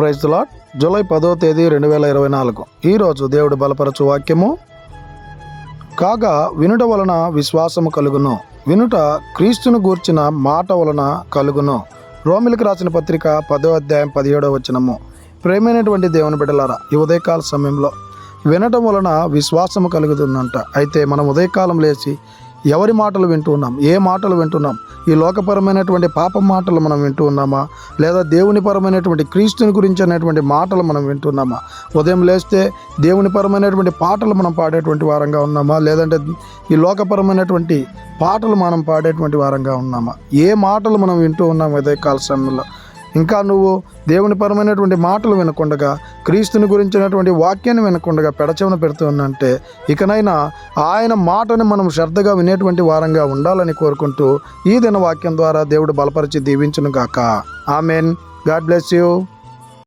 Praise lot July పదో తేదీ రెండు వేల ఇరవై నాలుగు. ఈరోజు దేవుడు బలపరచు వాక్యము. కాగా వినుట వలన విశ్వాసము కలుగును. వినుట క్రీస్తును గూర్చిన మాట వలన కలుగును. రోమిలకు రాసిన పత్రిక పదో అధ్యాయం పదిహేడో వచనము. ప్రేమైనటువంటి దేవుని బిడ్డలారా ఈ ఉదయకాల సమయంలో వినటం వలన విశ్వాసము కలుగుతుందంట. అయితే మనం ఉదయకాలం లేచి ఎవరి మాటలు వింటూ ఉన్నాం ఏ మాటలు వింటున్నాం? ఈ లోకపరమైనటువంటి పాప మాటలు మనం వింటూ ఉన్నామా లేదా దేవుని పరమైనటువంటి క్రీస్తుని గురించి అనేటువంటి మాటలు మనం వింటున్నామా? ఉదయం లేస్తే దేవుని పరమైనటువంటి పాటలు మనం పాడేటువంటి వారంగా ఉన్నామా? లేదంటే ఈ లోకపరమైనటువంటి పాటలు మనం పాడేటువంటి వారంగా ఉన్నామా? ఏ మాటలు మనం వింటూ ఉన్నాం ఉదయకాల సమయంలో? ఇంకా నువ్వు దేవుని పరమైనటువంటి మాటలు వినకుండగా క్రీస్తుని గురించినటువంటి వాక్యాన్ని వినకుండగా పెడచెవన పెడుతున్నంటే ఇకనైనా ఆయన మాటని మనం శ్రద్ధగా వినేటువంటి వారంగా ఉండాలని కోరుకుంటూ ఈ దిన వాక్యం ద్వారా దేవుడు బలపరిచి దీవించును గాక ఆమెన్. God bless you.